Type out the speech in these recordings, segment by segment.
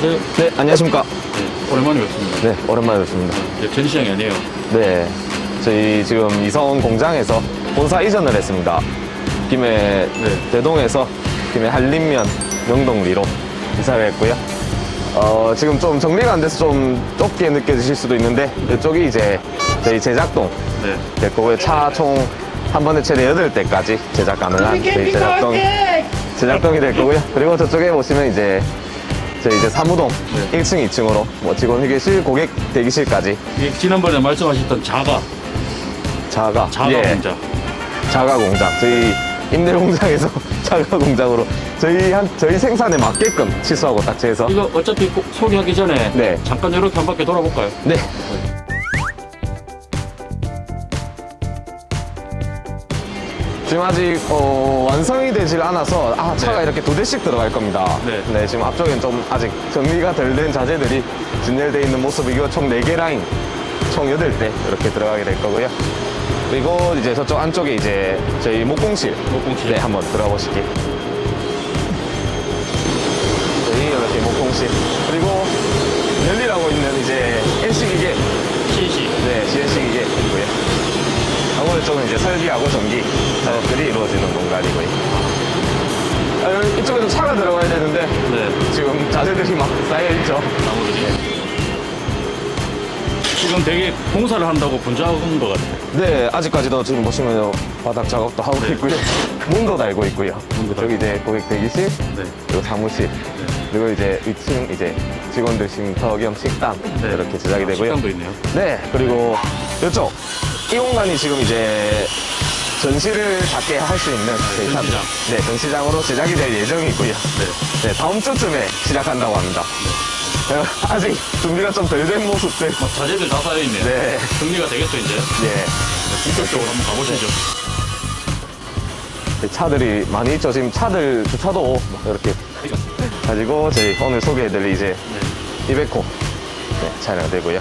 네, 안녕하세요. 네, 안녕하십니까. 네, 오랜만에 뵙습니다. 네, 오랜만에 뵙습니다. 네, 전시장이 아니에요. 네, 저희 지금 이사원 공장에서 본사 이전을 했습니다. 김해 네. 대동에서 김해 한림면 명동리로 이사를 했고요. 어, 지금 좀 정리가 안 돼서 좀 좁게 느껴지실 수도 있는데 이쪽이 이제 저희 제작동 네. 될 거고요. 차총 한 번에 최대 8대까지 제작 가능한 저희 제작동, 제작동이 될 거고요. 그리고 저쪽에 보시면 이제 저희 이제 사무동 네. 1층, 2층으로 뭐 직원 회계실, 고객 대기실까지 이게 지난번에 말씀하셨던 자가, 자가 자가 예, 공장. 자가 공장 저희 임대 공장에서 자가 공장으로 저희 한 저희 생산에 맞게끔 치수하고 딱지해서 이거 어차피 꼭 소개하기 전에 네. 잠깐 이렇게 한 바퀴 돌아볼까요? 네 지금 아직 어, 완성이 되질 않아서 아 차가 네. 이렇게 두 대씩 들어갈 겁니다. 네. 지금 앞쪽엔 좀 아직 정리가 덜 된 자재들이 진열되어 있는 모습이고 총 4개 라인 총 8대 이렇게 들어가게 될 거고요. 그리고 이제 저쪽 안쪽에 이제 저희 목공실 목공실. 네 한번 들어가 보실게요. 저희 이렇게 목공실 그리고 열리라고 있는 이제 NC 기계 CNC. 네, CNC 기계 있고요. 쪽은 이제 설비하고 전기 작업들이 이루어지는 공간이고요. 아, 여기 이쪽에도 차가 들어가야 되는데 네. 지금 자재들이 막 쌓여있죠. 나무들이. 지금 되게 공사를 한다고 분주한 것 같아요. 네, 아직까지도 지금 보시면 바닥 작업도 하고 네. 있고요. 문도 달고 있고요. 문도 저기 이제 고객 대기실, 네. 그리고 사무실, 그리고 이제 위층 이제 직원들 쉼터 겸 식당 네. 이렇게 제작이 아, 되고요. 식당도 있네요. 네, 그리고 이쪽 이 공간이 지금 이제 전시를 작게 할 수 있는 샵- 전시장. 네, 전시장으로 제작이 될 예정이고요. 네. 네, 다음 주쯤에 시작한다고 합니다. 네, 아직 준비가 좀 덜 된 모습들. 막 자재들 다 쌓여있네요. 네, 정리가 되겠죠, 이제? 네. 이쪽으로 한번 가보시죠. 네, 차들이 많이 있죠. 지금 차들 주차도 막 이렇게 가지고 저희 오늘 소개해드릴 이제 네. 200호 네, 촬영되고요.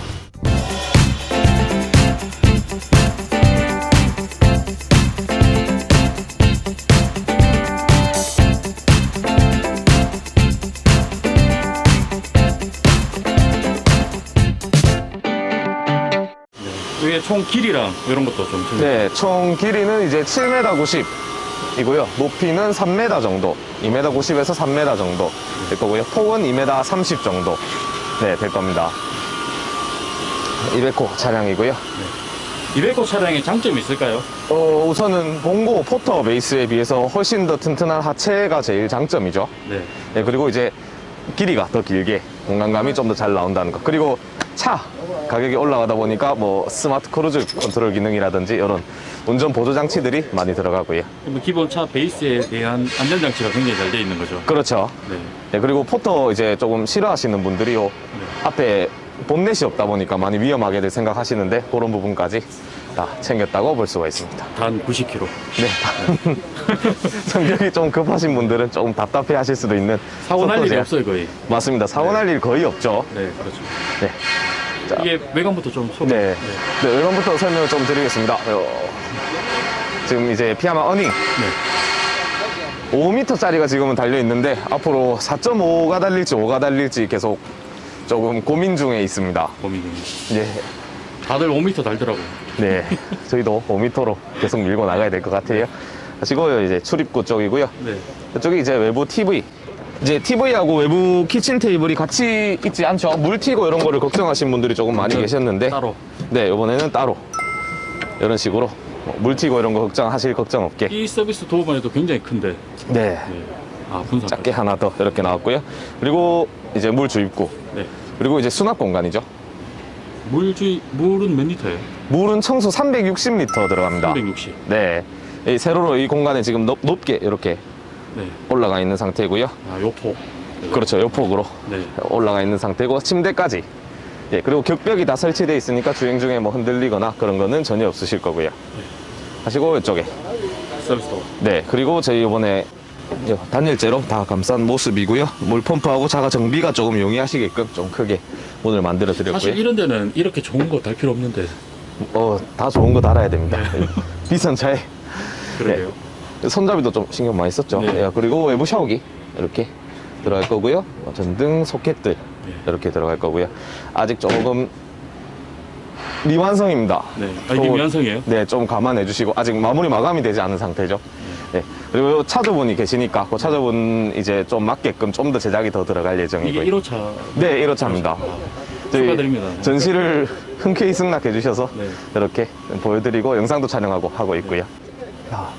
총 길이랑 이런 것도 좀 좀- 네, 총 길이는 이제 7m 90 이고요. 높이는 3m 정도. 2m 90에서 3m 정도 될 거고요. 폭은 2m 30 정도. 네, 될 겁니다. 200호 차량이고요. 200호 차량의 장점이 있을까요? 어, 우선은 봉고 포터 베이스에 비해서 훨씬 더 튼튼한 하체가 제일 장점이죠. 네. 네, 그리고 이제 길이가 더 길게 공간감이 좀 더 잘 나온다는 거. 그리고 차 가격이 올라가다 보니까 뭐 스마트 크루즈 컨트롤 기능이라든지 이런 운전 보조 장치들이 많이 들어가고요. 그러면 기본 차 베이스에 대한 안전장치가 굉장히 잘 되어 있는 거죠. 그렇죠. 네. 네, 그리고 포터 이제 조금 싫어하시는 분들이요. 앞에 본넷이 없다 보니까 많이 위험하게들 생각하시는데 그런 부분까지 다 챙겼다고 볼 수가 있습니다. 단 90km. 네. 성격이 좀 급하신 분들은 조금 답답해 하실 수도 있는 사고 날 속도 일이. 없어요, 거의. 맞습니다. 사고 날 일 거의 없죠. 네, 그렇죠. 네. 자, 이게 외관부터 좀 소개. 네. 네, 외관부터 설명을 좀 드리겠습니다. 어, 지금 이제 피아마 어닝 네. 5m짜리가 지금은 달려 있는데 앞으로 4.5가 달릴지 5가 달릴지 계속 조금 고민 중에 있습니다. 고민입니다. 예. 다들 5m 달더라고요. 네. 저희도 5m로 계속 밀고 나가야 될 것 같아요. 하시고요. 이제 출입구 쪽이고요. 네. 이쪽이 이제 외부 TV. 이제 TV하고 외부 키친 테이블이 같이 있지 않죠. 물 튀고 이런 거를 걱정하신 분들이 조금 많이 계셨는데. 따로. 네, 이번에는 따로. 이런 식으로. 뭐물 튀고 이런 거 걱정하실 걱정 없게. 이 서비스 도어만 해도 굉장히 큰데. 네. 네. 아, 분산. 작게 하나 더 이렇게 나왔고요. 그리고 이제 물 주입구. 네. 그리고 이제 수납 공간이죠. 물 주, 물은 몇 리터예요? 물은 청소 360리터 들어갑니다. 360. 네. 이 세로로 이 공간에 지금 높, 높게 이렇게 네. 올라가 있는 상태고요. 아, 요폭. 그렇죠. 요 폭으로 네. 올라가 있는 상태고 침대까지. 예, 그리고 격벽이 다 설치되어 있으니까 주행 중에 뭐 흔들리거나 그런 거는 전혀 없으실 거고요. 하시고 이쪽에. 서비스 도어. 네. 그리고 저희 이번에 요 단열재로 다 감싼 모습이고요. 물 펌프하고 자가 정비가 조금 용이하시게끔 좀 크게 문을 만들어 드렸고요. 사실 이런 데는 이렇게 좋은 거 달 필요 없는데. 어, 다 좋은 거 달아야 됩니다. 네. 비싼 차에. 그러게요. 손잡이도 좀 신경 많이 썼죠. 네. 예, 그리고 외부 샤워기 이렇게 들어갈 거고요. 어, 전등 소켓들 네. 이렇게 들어갈 거고요. 아직 조금 미완성입니다. 네. 아, 이게 또- 미완성이에요? 네, 좀 감안해 주시고 아직 마무리 마감이 되지 않은 상태죠. 네. 그리고 차주분이 계시니까 그 차주분 이제 좀 맞게끔 좀 더 제작이 더 들어갈 이게 예정이고요. 1호차. 네, 1호차입니다. 축하드립니다. 전시를 흔쾌히 승낙해 주셔서 네. 이렇게 보여드리고 영상도 촬영하고 하고 있고요. 아,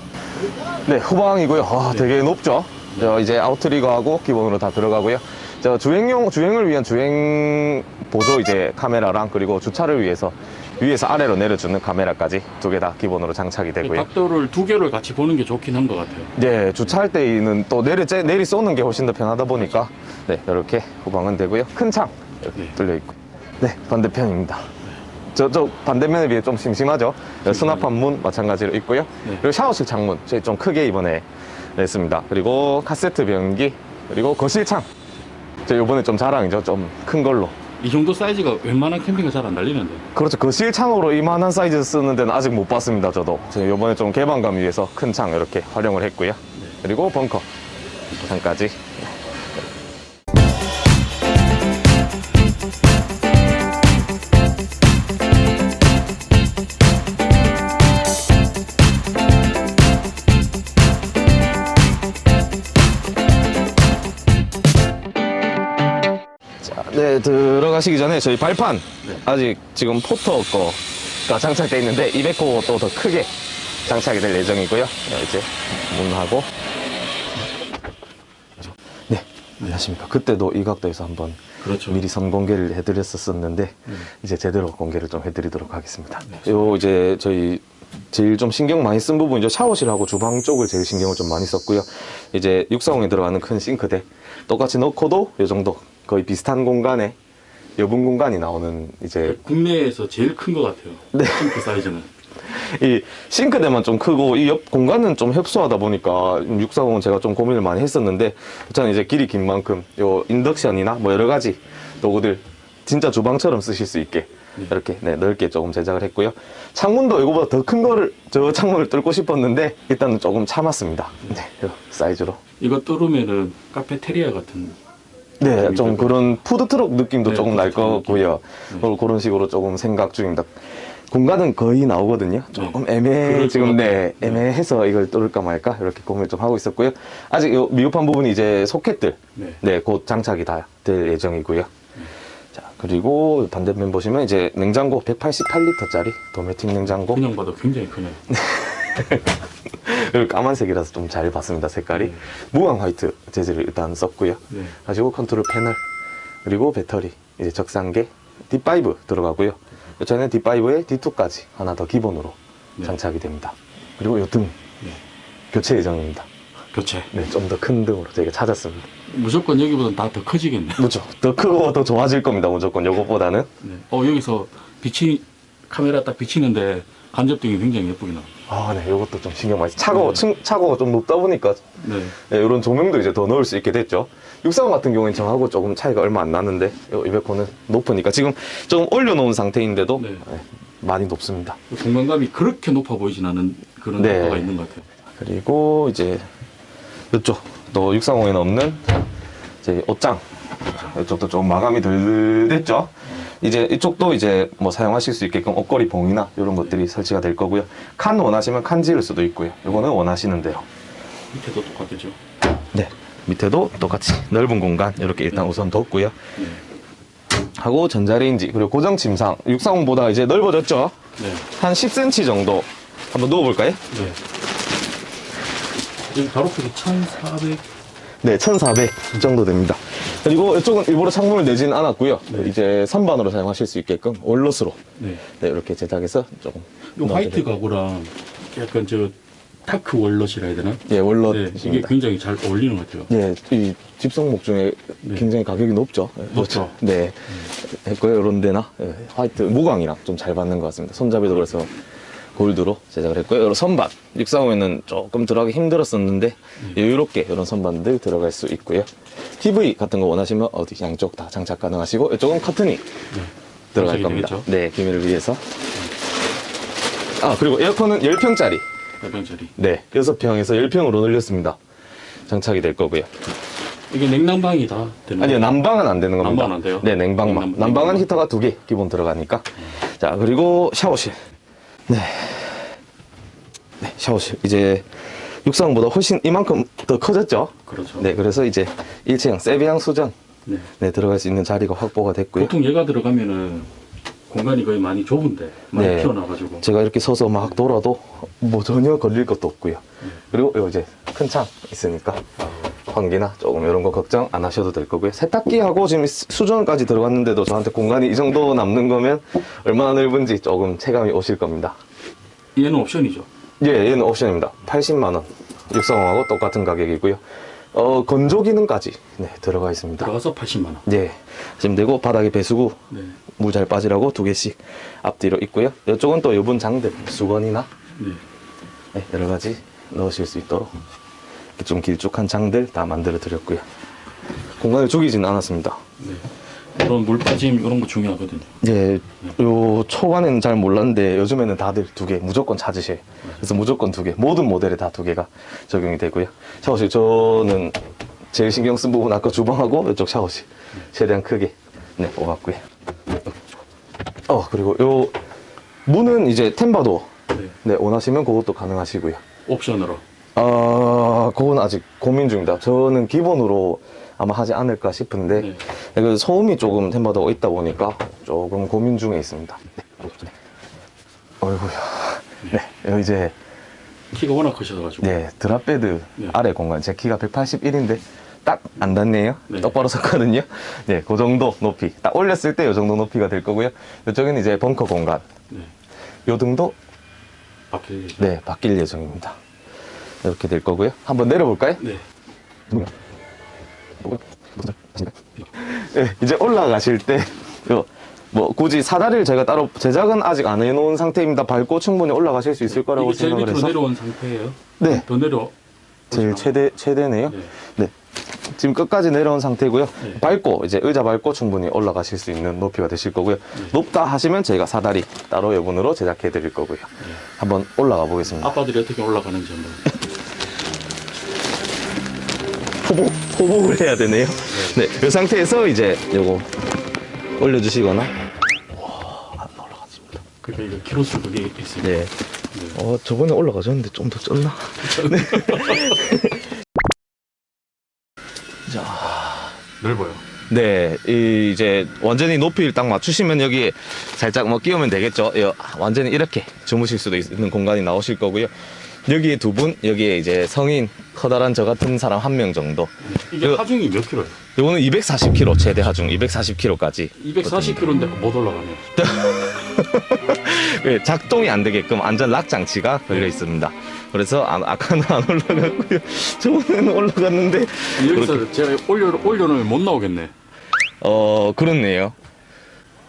네, 후방이고요. 아, 되게 높죠? 저 이제 아웃트리거하고 기본으로 다 들어가고요. 저 주행용, 주행을 위한 주행 보조 이제 카메라랑 그리고 주차를 위해서 위에서 아래로 내려주는 카메라까지 두 개 다 기본으로 장착이 되고요. 각도를 두 개를 같이 보는 게 좋긴 한 것 같아요. 네, 주차할 때는 또 내리, 째- 내리 쏘는 게 훨씬 더 편하다 보니까 네, 이렇게 후방은 되고요. 큰 창 이렇게 네. 뚫려 있고. 네, 반대편입니다. 저쪽 반대면에 비해 좀 심심하죠? 네, 수납한 문 마찬가지로 있고요. 네. 그리고 샤워실 창문 저희 좀 크게 이번에 냈습니다. 그리고 카세트 변기 그리고 거실 창. 저 이번에 좀 자랑이죠. 좀 큰 걸로. 이 정도 사이즈가 웬만한 캠핑은 잘 안 달리는데. 그렇죠. 거실 창으로 이만한 사이즈 쓰는 데는 아직 못 봤습니다. 저도. 제가 이번에 좀 개방감 위해서 큰 창 이렇게 활용을 했고요. 그리고 벙커 창까지. 네, 들어가시기 전에 저희 발판 네. 아직 지금 포터 거가 장착되어 있는데 200호 또 더 크게 장착이 될 예정이고요. 네, 이제 문하고 네, 안녕하십니까. 그때도 이 각도에서 한번 그렇죠. 미리 선공개를 해드렸었었는데 네. 이제 제대로 공개를 좀 해드리도록 하겠습니다. 요 이제 저희 제일 좀 신경 많이 쓴 부분이죠. 샤워실하고 주방 쪽을 제일 신경을 좀 많이 썼고요. 이제 육사홍에 들어가는 큰 싱크대 똑같이 넣고도 요 정도 거의 비슷한 공간에 여분 공간이 나오는 이제 국내에서 제일 큰 것 같아요. 네. 싱크 사이즈는. 이 싱크대만 좀 크고 이 옆 공간은 좀 협소하다 보니까 640은 제가 좀 고민을 많이 했었는데 저는 이제 길이 긴 만큼 요 인덕션이나 뭐 여러 가지 도구들 진짜 주방처럼 쓰실 수 있게 이렇게 네, 넓게 조금 제작을 했고요. 창문도 이거보다 더 큰 거를 저 창문을 뚫고 싶었는데 일단은 조금 참았습니다. 네, 요 사이즈로. 이거 뚫으면은 카페테리아 같은. 네, 좀 그런 푸드트럭 느낌도 네, 조금 날 푸드트럭 거고요. 느낌. 그- 그런 식으로 조금 생각 중입니다. 공간은 거의 나오거든요. 조금 애매해 지금 것네 같아요. 애매해서 이걸 뚫을까 말까 이렇게 고민을 좀 하고 있었고요. 아직 요 미흡한 부분이 이제 소켓들 네. 네곧 장착이 다 될 예정이고요. 자 그리고 반대면 보시면 이제 냉장고 188리터짜리 도메틱 냉장고 그냥 봐도 굉장히 크네요. 까만색이라서 좀 잘 봤습니다 색깔이 네. 무광 화이트 재질을 일단 썼고요. 네. 가지고 컨트롤 패널 그리고 배터리 이제 적상계 D5 들어가고요. 저는 D5에 D2까지 하나 더 기본으로 네. 장착이 됩니다. 그리고 이등 네. 교체 예정입니다. 교체. 네, 좀 더 큰 등으로 저희가 찾았습니다. 무조건 여기보다는 다더 커지겠네. 그렇죠. 더 크고 더 좋아질 겁니다. 무조건 요것보다는. 네. 어 여기서 빛이 카메라 딱 비치는데 간접등이 굉장히 예쁘게 나와. 아, 네, 요것도 좀 신경 많이. 차고 네. 층 차고가 좀 높다 보니까 네. 네, 이런 조명도 이제 더 넣을 수 있게 됐죠. 630 같은 경우에는 저하고 조금 차이가 얼마 안 나는데 200호는 높으니까 지금 좀 올려놓은 상태인데도 네. 네, 많이 높습니다. 공간감이 그렇게 높아 보이진 않은 그런 네. 효과가 있는 것 같아요. 그리고 이제 이쪽 또 630에는 없는 이제 옷장 이쪽도 좀 마감이 덜 됐죠. 이제 이쪽도 이제 뭐 사용하실 수 있게끔 옷걸이 봉이나 이런 것들이 설치가 될 거고요. 칸 원하시면 칸 지을 수도 있고요. 이거는 원하시는 대로. 밑에도 똑같겠죠. 네. 밑에도 똑같이 넓은 공간 이렇게 일단 우선 뒀고요. 네. 하고 전자레인지 그리고 고정 침상 630보다 이제 넓어졌죠. 네. 한 10cm 정도 한번 누워볼까요? 네. 여기 바로 크기 1,400. 네, 1400 정도 됩니다. 그리고 이쪽은 일부러 창문을 내지는 않았고요. 네. 이제 선반으로 사용하실 수 있게끔 원로스로 네. 네, 이렇게 제작해서 조금 이 화이트. 가구랑 약간 저 타크 월넛이라 해야 되나? 예, 네. 이게. 굉장히 잘 어울리는 것 같아요. 예, 이 집성목 중에 네. 굉장히 가격이 높죠. 예, 높죠. 네. 했고요. 이런 데나 예, 화이트 무광이랑 좀 잘 받는 것 같습니다. 손잡이도 그래서 골드로 제작을 했고요. 이런 선반 635에는 조금 들어가기 힘들었었는데 네. 여유롭게 이런 선반들 들어갈 수 있고요. TV 같은 거 원하시면 어디 양쪽 다 장착 가능하시고 이쪽은 커튼이 들어갈 장착이 겁니다. 되겠죠? 네, 기밀을 위해서. 아, 그리고 에어컨은 10평짜리. 몇병짜리 네, 6평에서 10평으로 늘렸습니다. 장착이 될 거고요. 이게 냉난방이 다 되는 아니요? 난방은 안 되는 겁니다. 난방은 안 돼요? 네, 냉방만. 냉난- 난방은. 히터가 두 개 기본 들어가니까. 자, 그리고 샤워실. 네. 네, 샤워실. 이제 육상보다 훨씬 이만큼 더 커졌죠? 그렇죠. 네, 그래서 이제 일체형 세비양 수전. 네. 네, 들어갈 수 있는 자리가 확보가 됐고요. 보통 얘가 들어가면은 공간이 거의 많이 좁은데 많이 네. 튀어나와가지고 제가 이렇게 서서 막 돌아도 뭐 전혀 걸릴 것도 없고요. 그리고 요 이제 큰 창 있으니까 환기나 조금 이런 거 걱정 안 하셔도 될 거고요. 세탁기하고 지금 수- 수전까지 들어갔는데도 저한테 공간이 이 정도 남는 거면 얼마나 넓은지 조금 체감이 오실 겁니다. 얘는 옵션이죠. 예, 얘는 옵션입니다. 80만 원. 육성하고 똑같은 가격이고요. 어, 건조 기능까지 네, 들어가 있습니다. 들어가서 80만 원. 네. 지금 되고 바닥에 배수구 네. 물 잘 빠지라고 두 개씩 앞뒤로 있고요. 이쪽은 또 요분 장들 수건이나 네. 네, 여러 가지 넣으실 수 있도록 좀 길쭉한 장들 다 만들어 드렸고요. 공간을 죽이지는 않았습니다. 네. 이런 물 빠짐 이런 거 중요하거든요. 예, 요 초반에는 잘 몰랐는데 요즘에는 다들 두 개 무조건 찾으셔요. 그래서 무조건 두 개, 모든 모델에 다 두 개가 적용이 되고요. 샤워실 저는 제일 신경 쓴 부분 아까 주방하고 이쪽 샤워실 최대한 크게 네 뽑았고요. 어 그리고 요 문은 이제 템바도 네. 네 원하시면 그것도 가능하시고요. 옵션으로. 아, 그건 아직 고민 중입니다. 저는 기본으로 아마 하지 않을까 싶은데, 네. 그 소음이 조금 템바다가 있다 보니까 조금 고민 중에 있습니다. 네. 어이구야. 네, 여기 이제, 키가 워낙 크셔가지고. 네, 드랍베드 네. 아래 공간. 제 키가 181인데, 딱 안 닿네요. 네. 똑바로 섰거든요. 네, 그 정도 높이. 딱 올렸을 때이 정도 높이가 될 거고요. 이쪽에는 이제 벙커 공간. 네. 요 등도, 바뀔 예정. 네, 바뀔 예정입니다. 이렇게 될 거고요. 한번 내려볼까요? 네. 네, 이제 올라가실 때, 요, 뭐, 굳이 사다리를 제가 따로 제작은 아직 안 해놓은 상태입니다. 밟고 충분히 올라가실 수 있을 거라고 이게 제일 생각을 밑으로 해서. 내려온 상태예요. 네, 더 내려. 제일 최대, 최대네요. 네. 네. 지금 끝까지 내려온 상태고요. 네. 밟고, 이제 의자 밟고 충분히 올라가실 수 있는 높이가 되실 거고요. 네. 높다 하시면 저희가 사다리 따로 여분으로 제작해 드릴 거고요. 한번 올라가 보겠습니다. 아빠들이 어떻게 올라가는지 한번. 호복, 호복을 해야 되네요. 네, 이 상태에서 이제 요거 올려주시거나. 와, 안 올라가집니다. 그러니까 이거 키로수 그게 있어요. 네. 어, 저번에 올라가셨는데 좀더 쩔나? 넓어요. 네, 이 이제 완전히 높이를 딱 맞추시면 여기 살짝 뭐 끼우면 되겠죠. 예, 완전히 이렇게 주무실 수도 있는 공간이 나오실 거고요. 여기에 두 분, 여기에 이제 성인 커다란 저 같은 사람 한 명 정도. 이게 이거- 하중이 몇 킬로예요? 요거는 240kg 최대 하중 240kg까지. 240킬로인데 못 올라가네요. 예, 작동이 안 되게끔 안전 락 장치가 걸려 있습니다. 그래서 안- 아까는 안 올라갔고요. 저번에는 올라갔는데 여기서 제가 올려 올려놓으면 못 나오겠네. 어 그렇네요.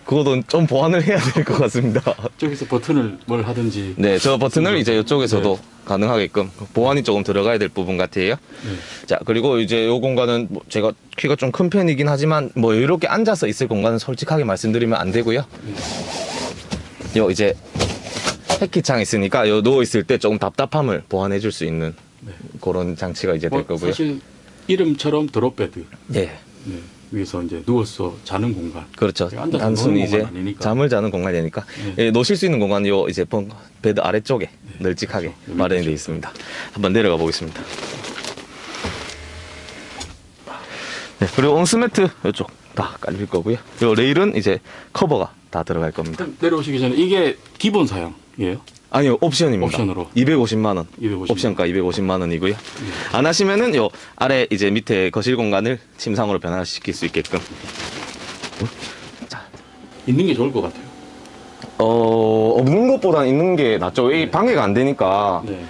그것도 좀 보완을 해야 될 것 같습니다. 저기서 버튼을 뭘 하든지. 네, 저 버튼을 이제 이쪽에서도 네. 가능하게끔 보완이 조금 들어가야 될 부분 같아요. 네. 자, 그리고 이제 요 공간은 뭐 제가 키가 좀 큰 편이긴 하지만 뭐 이렇게 앉아서 있을 공간은 솔직하게 말씀드리면 안 되고요. 요 이제 해키창 있으니까 요 누워 있을 때 조금 답답함을 보완해 줄 수 있는 네. 그런 장치가 이제 될 뭐 거고요. 사실 이름처럼 드롭베드. 네. 네. 위에서 이제 누워서 자는 공간. 그렇죠. 앉아서 단순히 이제. 잠을 자는 공간이니까 네. 예, 놓으실 수 있는 공간이 요 이제 벙- 베드 아래쪽에 널찍하게 그렇죠. 마련이 되어 있습니다. 한번 내려가 보겠습니다. 네, 그리고 온스매트 이쪽 다 깔릴 거고요. 요 레일은 이제 커버가 다 들어갈 겁니다. 내려오시기 전에 이게 기본 사양이에요. 아니요, 옵션입니다. 옵션으로. 250만 원. 250만 옵션가 250만 원이고요. 안 하시면은 요 아래 이제 밑에 거실 공간을 침상으로 변화시킬 수 있게끔. 자, 있는 게 좋을 것 같아요. 어, 없는 것보단 있는 게 낫죠. 이 방해가 안 되니까. 네.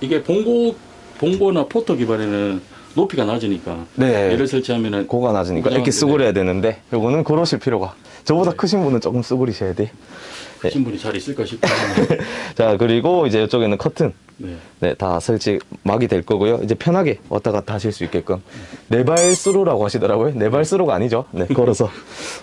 이게 봉고 봉고나 포터 기반에는 높이가 낮으니까 네. 얘를 설치하면은 고가 낮으니까 이렇게 네. 쓰구려야 되는데 요거는 그러실 필요가. 저보다 크신 분은 조금 쓰구리셔야 돼. 네. 신분이 잘 있을까 싶어요. 자, 그리고 이제 이쪽에는 커튼. 네. 네, 다 설치 막이 될 거고요. 이제 편하게 왔다 갔다 하실 수 있게끔. 네발 스루라고 하시더라고요. 네발 스루가 아니죠. 네, 걸어서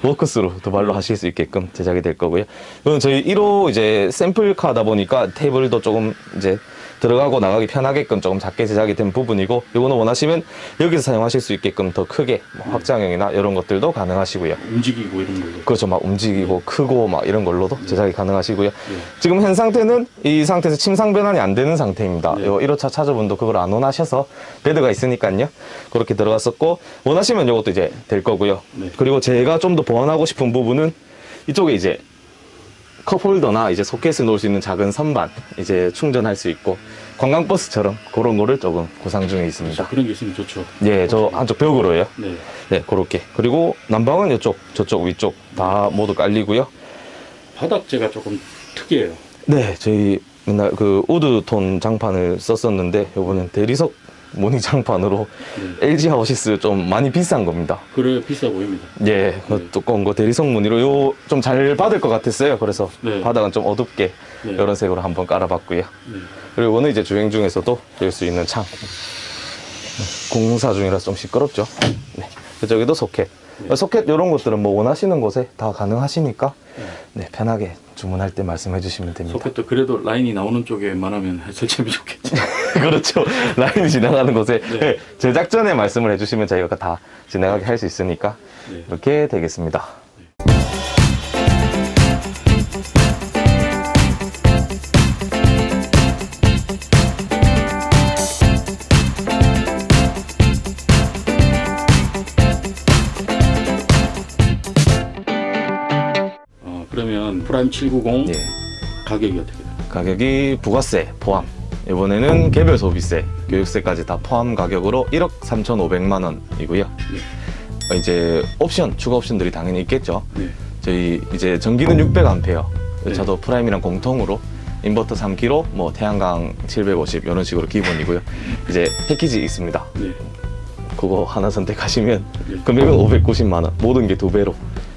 워크 스루 두 발로 하실 수 있게끔 제작이 될 거고요. 이건 저희 1호 이제 샘플카다 보니까 테이블도 조금 이제 들어가고 나가기 편하게끔 조금 작게 제작이 된 부분이고 이거는 원하시면 여기서 사용하실 수 있게끔 더 크게 뭐 확장형이나 이런 것들도 가능하시고요. 움직이고 이런 걸로. 그렇죠. 막 움직이고 크고 막 이런 걸로도 제작이 가능하시고요. 지금 현 상태는 이 상태에서 침상 변환이 안 되는 상태입니다. 네. 요 1호차 차주분도 그걸 안 원하셔서 베드가 있으니까요. 그렇게 들어갔었고 원하시면 이것도 이제 될 거고요. 네. 그리고 제가 좀 더 보완하고 싶은 부분은 이쪽에 이제 컵홀더나 이제 소켓을 놓을 수 있는 작은 선반 이제 충전할 수 있고 관광버스처럼 그런 거를 조금 구상 중에 있습니다. 그런 게 있으면 좋죠. 예, 저 한쪽 벽으로요. 네. 네, 그렇게. 그리고 난방은 이쪽, 저쪽, 위쪽 다 모두 깔리고요. 바닥재가 조금 특이해요. 네, 저희 맨날 그 우드톤 장판을 썼었는데 이번엔 대리석 모니 장판으로 네. LG 하우시스 좀 많이 비싼 겁니다. 그래 비싸 보입니다. 예, 그 네. 두꺼운 거 대리석 무늬로 요 좀 잘 받을 것 같았어요. 그래서 네. 바닥은 좀 어둡게 네. 이런 색으로 한번 깔아봤고요. 네. 그리고 오늘 이제 주행 중에서도 열 수 있는 창. 공사 중이라서 좀 시끄럽죠. 네. 저기도 소켓. 소켓 이런 것들은 뭐 원하시는 곳에 다 가능하시니까 네, 편하게 주문할 때 말씀해 주시면 됩니다. 소켓도 그래도 라인이 나오는 쪽에 웬만하면 설치하면 좋겠지. 그렇죠. 라인 지나가는 곳에 네. 네, 제작 전에 말씀을 해주시면 저희가 다 진행하게 할 수 있으니까 네. 이렇게 되겠습니다. 어, 그러면 프라임 790 예. 가격이 어떻게 돼요? 가격이 부가세 포함. 이번에는 개별 소비세, 교육세까지 다 포함 가격으로 1억 3,500만 원이고요. 어, 이제 옵션, 추가 옵션들이 당연히 있겠죠. 네. 저희 이제 전기는 600A. 네. 저도 프라임이랑 공통으로 인버터 3kg, 뭐 태양광 750 이런 식으로 기본이고요. 이제 패키지 있습니다. 네. 그거 하나 선택하시면 네. 금액은 590만 원. 모든 게 두 배로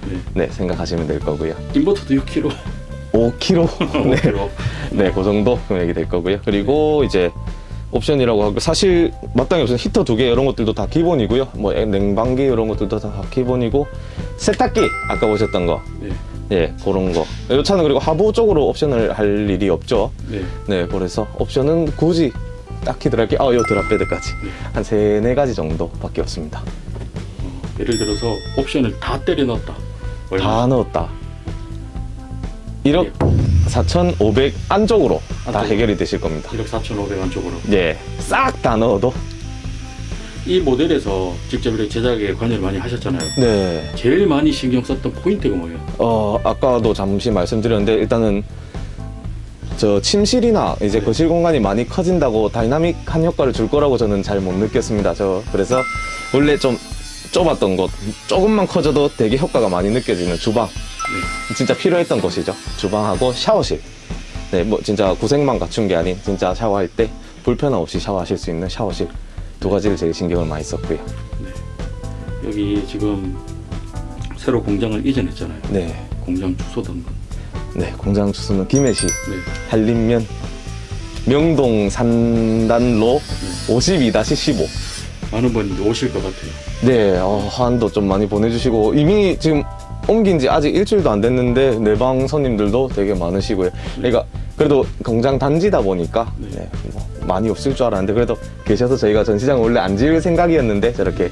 네. 네 생각하시면 될 거고요. 인버터도 6kg. 5kg. 네. 5kg. 네, 그 정도 금액이 될 거고요. 그리고 이제 옵션이라고 하고 사실 마땅히 없으면 히터 두 개 이런 것들도 다 기본이고요. 뭐 냉방기 이런 것들도 다 기본이고 세탁기 아까 보셨던 거. 네. 예, 그런 거. 이 차는 그리고 하부 쪽으로 옵션을 할 일이 없죠. 네. 네, 그래서 옵션은 굳이 딱히 들어갈 게, 아, 요 드랍베드까지. 네. 한 세네 가지 정도밖에 없습니다. 어, 예를 들어서 옵션을 다 때려 넣었다. 얼마? 다 넣었다. 1억 4,500 안쪽으로 다 안쪽으로. 해결이 되실 겁니다. 1억 4,500원 쪽으로. 예, 싹 다 넣어도. 이 모델에서 직접 이렇게 제작에 관여를 많이 하셨잖아요. 네. 제일 많이 신경 썼던 포인트가 뭐예요? 어, 아까도 잠시 말씀드렸는데, 일단은, 저 침실이나 이제 네. 거실 공간이 많이 커진다고 다이나믹한 효과를 줄 거라고 저는 잘 못 느꼈습니다. 저, 그래서 원래 좀 좁았던 곳, 조금만 커져도 되게 효과가 많이 느껴지는 주방. 네. 진짜 필요했던 곳이죠. 주방하고 샤워실. 네, 뭐 진짜 구색만 갖춘 게 아닌 진짜 샤워할 때 불편함 없이 샤워하실 수 있는 샤워실. 두 가지를 제일 신경을 많이 썼고요. 여기 지금 새로 공장을 이전했잖아요. 네. 공장 주소 등등. 네, 공장 주소는 김해시 네. 한림면 명동 산단로 52-15. 많은 분들이 오실 것 같아요. 네, 어, 한도 좀 많이 보내주시고 이미 지금 옮긴 지 아직 일주일도 안 됐는데 내방 손님들도 되게 많으시고요. 그러니까 그래도 공장 단지다 보니까 네. 네, 뭐 많이 없을 줄 알았는데 그래도 계셔서 저희가 전시장 원래 안 지을 생각이었는데 저렇게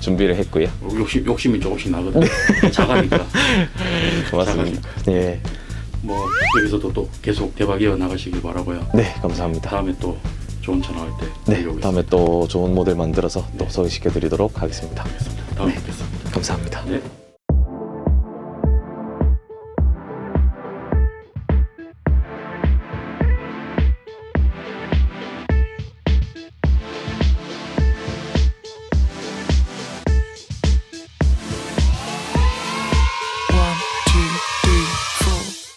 준비를 했고요. 어, 욕심, 욕심이 조금씩 나거든요. 작아니까. 고맙습니다. 예, 뭐 여기서도 또 계속 대박 이어 나가시길 바라고요. 네, 감사합니다. 다음에 또 좋은 차 나올 때 네. 다음에 또 좋은 모델 만들어서 또 소개시켜드리도록 하겠습니다. 다음에 뵙겠습니다. 감사합니다. 네.